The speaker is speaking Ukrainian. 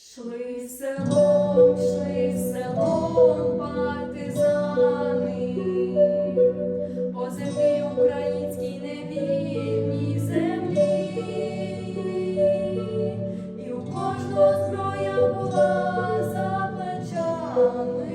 Шли селом, шли селом, партизани, по землі українській невільній землі, і у кожного зброя була за плечами.